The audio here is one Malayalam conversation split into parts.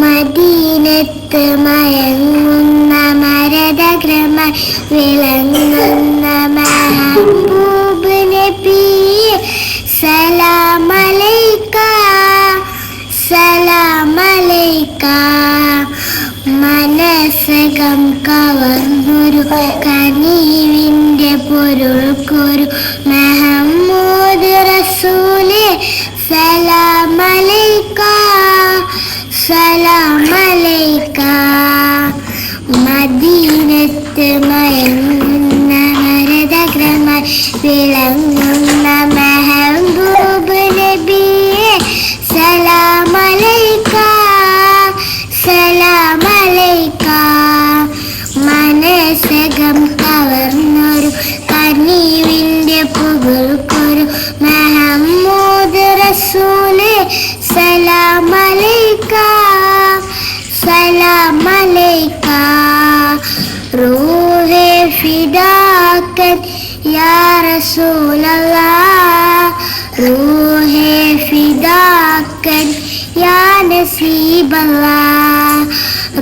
മദീനത്ത് മയങ്ങുന്ന മരതഗ്രമ വിളങ്ങുന്ന മെഹബൂബ് പീ സലാമലൈക്ക സലാമലൈക്ക. മനസ്സകം കവർന്നൊരു കനീവിന്റെ പൊരുൾക്കൊരു മെഹമ്മൂദ് സലാമലൈക്ക മദീനത്ത് മയങ്ങുന്ന മരതഗ്രമ വിളങ്ങുന്ന മെഹബൂബ് നബിയെ സലാമലൈക്ക സലാമലൈക്ക. മനസ്സകം കവർന്നൊരു കനീവിന്റെ പുകൾക്കൊരു സലാമലൈക്ക റൂഹെ ഫിദാക്കൻ യാ റസൂലല്ലാഹ്. റൂഹെ ഫിദാക്കൻ യാ നസീബല്ലാഹ്.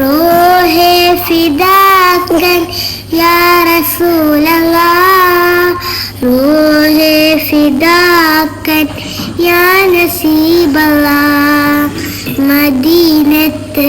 റൂഹെ ഫിദാക്കൻ യാ റസൂലല്ലാഹ്. റൂഹെ ഫിദാക്കൻ യാ നസീബല്ലാഹ്. മദീനത്ത്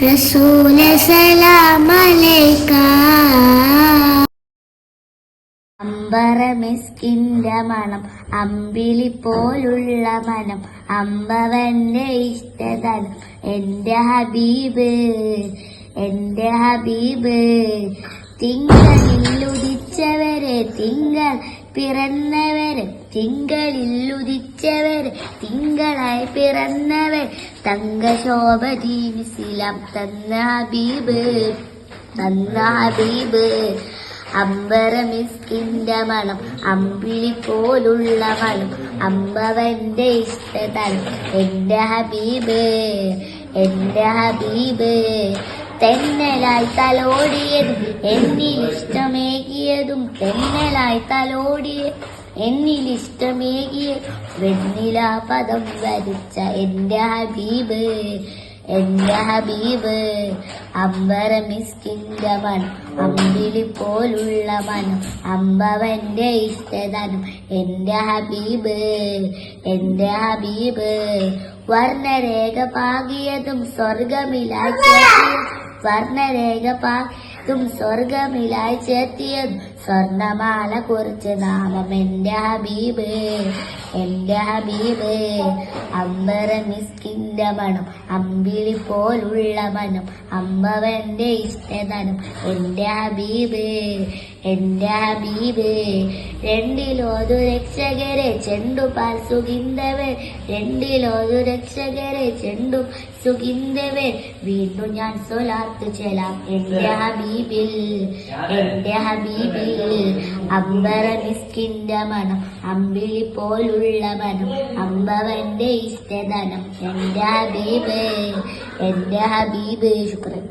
റസൂലെ അമ്പറമിസ്കിന്റെ മണം അമ്പിളി പോലുള്ള മനം അമ്പവന്റെ ഇഷ്ടതനം എന്റെ ഹബീബ് എന്റെ ഹബീബ് തിങ്കളിൽ ഉദിച്ചവരെ തിങ്കൾ പിറന്നവര് തിങ്കളിൽ ഉദിച്ചവര് തിങ്കളായി പിറന്നവർ തങ്കശോഭ ജീവിസിലം തന്ന ഹബീബ് തന്ന ഹബീബ്. അമ്പരമിസ്കിന്റെ മണം അമ്പിളി പോലുള്ള മണം അമ്പവന്റെ ഇഷ്ടതലം എന്റെ ഹബീബ് എന്റെ ഹബീബ്. തെന്നലായി തലോടിയതും എന്നിൽ ഇഷ്ടമേകിയതും തെന്നലായി തലോടിയ എന്നിൽ ഇഷ്ടമേകിയ വെണ്ണില പദം വരിച്ച എന്റെ ഹബീബ് എന്റെ ഹബീബ്. അമ്പര മിസ്കിന്റെ മനം അമ്പിളി പോലുള്ള മനം അമ്പവന്റെ ഇഷ്ടധനം എന്റെ ഹബീബ് എന്റെ ഹബീബ്. വർണരേഖ പാകിയതും സ്വർഗമിലായി വർണരേഖ പാകിയതും സ്വർഗമിലായി ചേർത്തിയത് സ്വർണമാല കുറിച്ച് നാമം എന്റെ ഹബീബ് എന്റെ ഹബീബ്. അമ്പര മിസ്കിന്റെ മണം അമ്പിളി പോലുള്ള മനം അമ്പവന്റെ ഇഷ്ടധനം. എന്റെ ഹബീബ് എന്റെ ഹബീബ്. രണ്ടിലോതു രക്ഷകരെ ചെണ്ടു പാൽ സുഖിന്തവൻ രണ്ടിലോതു രക്ഷകരെ ചെണ്ടു സുഖിന്തവൻ വീണ്ടും ഞാൻ സൊലാത്ത് ചെലാം എന്റെ ഹബീബിൽ. എന്റെ ഹബീബിൽ. അമ്പര മിസ്കിന്റെ മണം അമ്പിളി പോലുള്ള മനം അമ്പവന്റെ ഇഷ്ടധനം. എന്റെ ഹബീബ് എന്റെ ഹബീബ്. ശുക്രൻ.